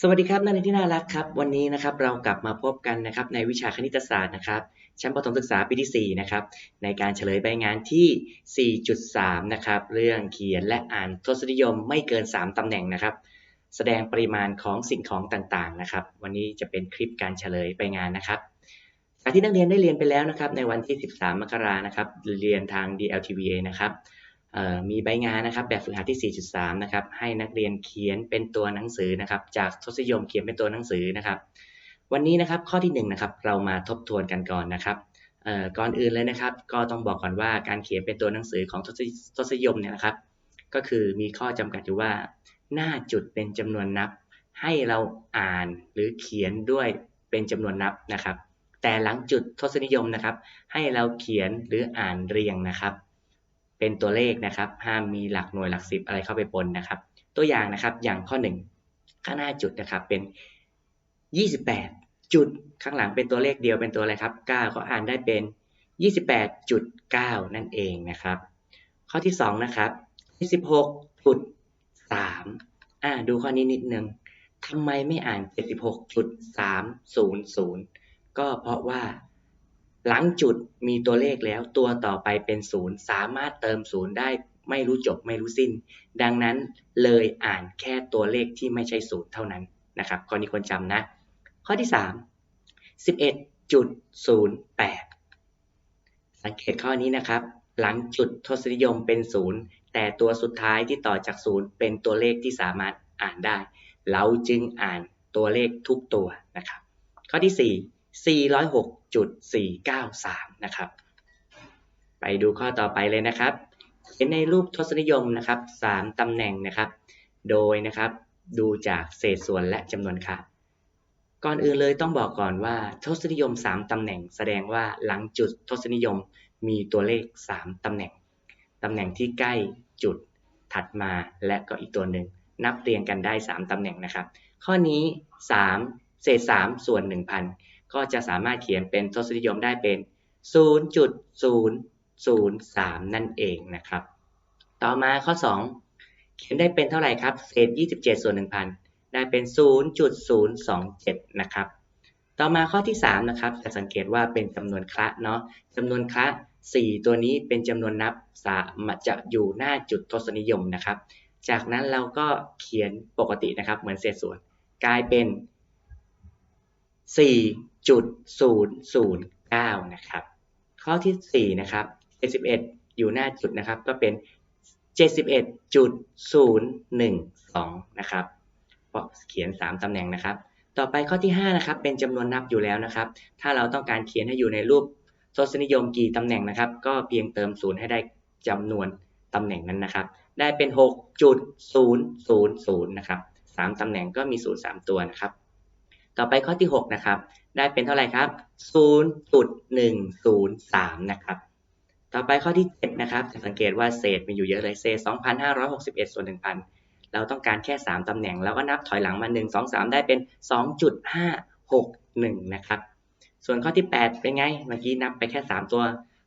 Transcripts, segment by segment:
สวัสดีครับนักเรียนที่น่ารักครับวันนี้นะครับเรากลับมาพบกันนะครับในวิชาคณิตศาสตร์นะครับชั้นประถมศึกษาปีที่4นะครับในการเฉลยใบงานที่ 4.3 นะครับเรื่องเขียนและอ่านทศนิยมไม่เกิน 3 ตำแหน่งนะครับ แสดงปริมาณของสิ่งของต่างๆนะครับ วันนี้จะเป็นคลิปการเฉลยใบงานนะครับจากที่นักเรียนได้เรียนไปแล้วนะครับในวันที่ 13 มกรานะครับเรียนทาง DLTVA นะครับ มีใบงานนะครับแบบฝึกหัดที่ 4.3 นะครับให้นักเรียนเขียนเป็นตัวหนังสือนะครับจากทศนิยมเขียนเป็นตัวหนังสือนะครับวันนี้นะครับข้อที่1นะครับเรามาทบทวนกันก่อนนะครับก่อนอื่นเลยนะครับ ก็ต้องบอกก่อนว่าการเขียนเป็นตัวหนังสือของทศนิยมเนี่ยนะครับ ก็คือมีข้อจำกัดอยู่ว่า หน้าจุดเป็นจำนวนนับ ให้เราอ่านหรือเขียนด้วยเป็นจำนวนนับนะครับ แต่หลังจุดทศนิยมนะครับ ให้เราเขียนหรืออ่านเรียงนะครับ เป็นตัวเลขนะครับ ห้ามมีหลักหน่วยหลักสิบอะไรเข้าไปปนนะครับ ตัวอย่างนะครับอย่างข้อ 1 ข้างหน้าจุดนะครับเป็น 28 จุดข้างหลังเป็นตัวเลขเดียวเป็นตัวอะไรครับ 9 ก็อ่านได้เป็น 28.9 นั่นเองนะครับ ข้อที่ 2 นะครับ76.3อ่าดูข้อนี้นิดนึงทำไมไม่อ่าน 76.300 ก็เพราะว่า หลังจุดมีตัวเลขแล้วตัวต่อไปเป็นศูนย์สามารถเติมศูนย์ได้ไม่รู้จบไม่รู้สิ้น ดังนั้นเลยอ่านแค่ตัวเลขที่ไม่ใช่ศูนย์เท่านั้นนะครับข้อนี้ควรจำนะ ข้อที่ 3 11.08 สังเกตข้อนี้นะครับ หลังจุดทศนิยมเป็นศูนย์แต่ตัวสุดท้ายที่ต่อจากศูนย์เป็นตัวเลขที่สามารถอ่านได้ เราจึงอ่านตัวเลขทุกตัวนะครับ ข้อที่ 4 406.493 นะครับ ไปดูข้อต่อไปเลยนะครับ เห็นในรูปทศนิยมนะครับ 3ตำแหน่งนะครับ โดยนะครับดูจากเศษส่วนและจำนวนค่าก่อนอื่นเลยต้องบอกก่อนว่าทศนิยม 3ตำแหน่ง แสดงว่าหลังจุดทศนิยมมีตัวเลข 3ตำแหน่งตำแหน่งที่ใกล้จุดถัดมาและก็อีกตัวหนึ่ง นับเรียงกันได้ 3ตำแหน่งนะครับ ข้อนี้ 3 เศษ 3 ส่วน 1,000 ก็จะสามารถเขียนเป็นทศนิยมได้เป็น 0.003 นั่นเองนะครับ ต่อมาข้อ 2 เขียนได้เป็นเท่าไหร่ครับ เศษ 27 ส่วน 1,000 ได้เป็น 0.027 นะครับ ต่อมาข้อที่ 3 นะครับ จะสังเกตว่าเป็นจำนวนคละเนาะจำนวนคละ 4 ตัวนี้เป็นจำนวนนับสามจะอยู่หน้าจุดทศนิยมนะครับ จากนั้นเราก็เขียนปกตินะครับ เหมือนเศษส่วน กลายเป็น 4.009นย์ศูนย์เก้านะครับ ข้อที่4นะครับ71อยู่หน้าจุดนะครับก็เป็น71.012นะครับเพราะเขียน3ตำแหน่งนะครับ ต่อไปข้อที่5นะครับ เป็นจำนวนนับอยู่แล้วนะครับ ถ้าเราต้องการเขียนให้อยู่ในรูปทศนิยมกี่ตำแหน่งนะครับ ก็เพียงเติม0ให้ได้จำนวนตำแหน่งนั้นนะครับ ได้เป็น 6.000นะครับ3ตำแหน่งก็มี 0 3 ตัวนะครับ ต่อไปข้อที่ 6 นะครับ ได้เป็นเท่าไหร่ครับ0.103 นะครับ ต่อไปข้อที่ 7 นะครับ จะสังเกตว่าเศษมีอยู่เยอะเลย เศษ 2,561 ส่วน 1,000 เราต้องการแค่ 3 ตำแหน่งแล้วก็นับถอยหลังมา 1 2 3 ได้เป็น 2.561 นะครับ ส่วนข้อที่ 8 เป็นไง เมื่อกี้นับไปแค่ 3 ตัว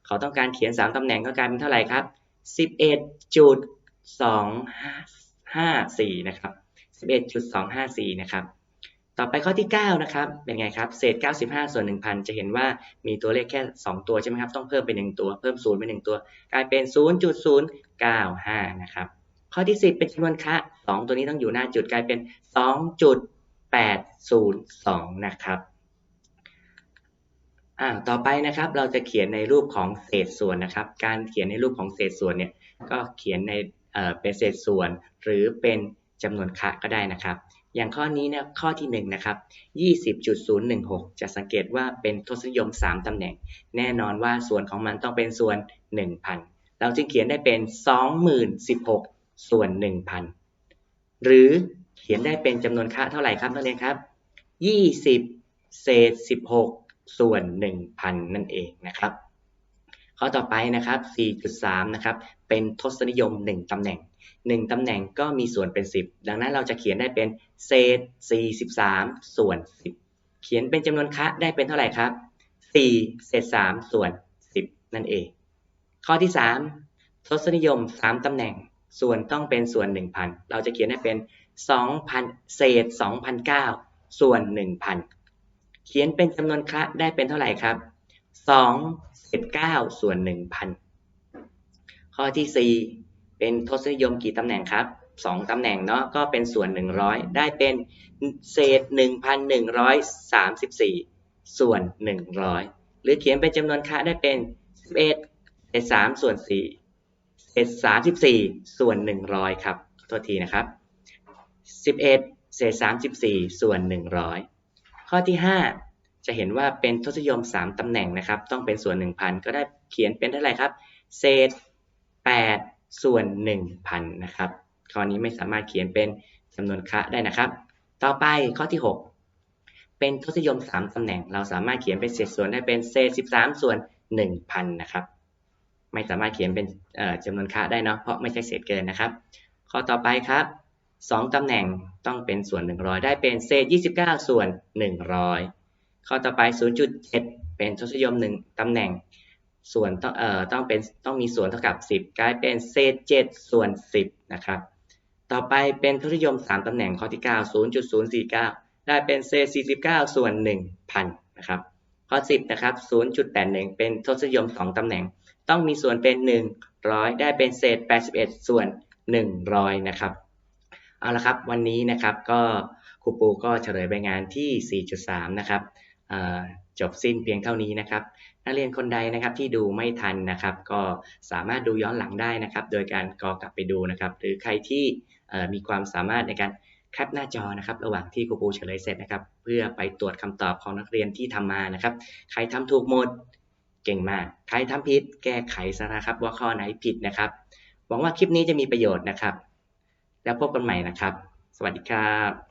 เขาต้องการเขียน 3 ตำแหน่งก็กลายเป็นเท่าไหร่ครับ 11.254 นะครับ 11.254 นะครับ ต่อไปข้อที่ 9 นะครับ เป็นไงครับ เศษ 95 ส่วน 1,000 จะเห็นว่ามีตัวเลขแค่ 2 ตัวใช่ไหมครับ ต้องเพิ่มไป1ตัว เพิ่ม0ไป1ตัว กลายเป็น 0.095 นะครับ ข้อที่ 10 เป็นจำนวนคะ 2 ตัวนี้ต้องอยู่หน้าจุดกลายเป็น 2.802 นะครับอ่าต่อไปนะครับเราจะเขียนในรูปของเศษส่วนนะครับ การเขียนในรูปของเศษส่วนเนี่ยก็เขียนในเเป็นเศษส่วน หรือเป็นจำนวนคะก็ได้นะครับ อย่างข้อนี้เนี่ยข้อที่ 1 นะครับ 20.016 จะสังเกตว่าเป็นทศนิยม 3 ตำแหน่ง แน่นอนว่าส่วนของมันต้องเป็นส่วน 1,000 เราจึงเขียนได้เป็น 2016 ส่วน 1,000 หรือเขียนได้เป็นจำนวนค่าเท่าไหร่ครับนักเรียนครับ 20 เศษ 16 ส่วน 1,000 นั่นเองนะครับ ข้อต่อไปนะครับ 4.3 นะครับ เป็นทศนิยม 1 ตำแหน่ง 1 ตำแหน่งก็มีส่วนเป็น 10 ดังนั้นเราจะเขียนได้เป็นเศษ 43 ส่วน 10 เขียนเป็นจำนวนคะได้เป็นเท่าไหร่ครับ 4 เศษ 3 ส่วน 10 นั่นเอง ข้อที่ 3 ทศนิยม 3 ตำแหน่ง ส่วนต้องเป็นส่วน 1,000 เราจะเขียนได้เป็น 2,000 เศษ 2,009 ส่วน 1,000 เขียนเป็นจำนวนคะได้เป็นเท่าไหร่ครับ 2เศษ9ส่วน 1,000 ข้อที่ 4 เป็นทศนิยมกี่ตำแหน่งครับ 2ตำแหน่งเนาะก็เป็นส่วน 100 ได้เป็นเศษ 1,134 ส่วน 100 หรือเขียนเป็นจำนวนคละได้เป็น 11เศษ3ส่วน 4 เศษ 34 ส่วน 100 ครับโทษทีนะครับ 11เศษ34 ส่วน 100 ข้อที่ 5 จะเห็นว่าเป็นทศนิยม 3 ตำแหน่งนะครับ ต้องเป็นส่วน 1,000 ก็ได้เขียนเป็นเท่าไหร่ครับ เศษ 8 ส่วน 1,000 นะครับข้อนี้ไม่สามารถเขียนเป็นจำนวนคะได้นะครับ ต่อไปข้อที่ 6 เป็นทศนิยม 3 ตำแหน่ง เราสามารถเขียนเป็นเศษส่วนได้เป็นเศษ 13 ส่วน 1,000 นะครับ ไม่สามารถเขียนเป็นจำนวนคะได้เนาะ เพราะไม่ใช่เศษเกินนะครับ ข้อต่อไปครับ2ตำแหน่งต้องเป็นส่วน 100 ได้เป็นเศษ 29 ส่วน 100 ข้อต่อไป 0.7 เป็นทศนิยม1ตำแหน่ง ส่วนต้องเอ่อต้องเป็นต้องมีส่วนเท่ากับ 10 กลายเป็นเศษ 7 ส่วน 10 นะครับ ต่อไปเป็นทศนิยม 3 ตำแหน่งข้อที่ 9 0.049 ได้เป็นเศษ 49 ส่วน 1,000 นะครับข้อ 10 นะครับ 0.81 เป็นทศนิยม 2 ตำแหน่ง ต้องมีส่วนเป็น 100 ได้เป็นเศษ 81 ส่วน 100 นะครับ เอาละครับ วันนี้นะครับก็ครูปูก็เฉลยใบงานที่ 4.3 นะครับ จบสิ้นเพียงเท่านี้นะครับ นักเรียนคนใดนะครับที่ดูไม่ทันนะครับ ก็สามารถดูย้อนหลังได้นะครับ โดยการกอกลับไปดูนะครับ หรือใครที่มีความสามารถในการแคปหน้าจอนะครับ ระหว่างที่ครูปูเฉลยเสร็จนะครับ เพื่อไปตรวจคำตอบของนักเรียนที่ทำมานะครับ ใครทำถูกหมดเก่งมาก ใครทำผิดแก้ไขซะนะครับ ว่าข้อไหนผิดนะครับ หวังว่าคลิปนี้จะมีประโยชน์นะครับ แล้วพบกันใหม่นะครับ สวัสดีครับ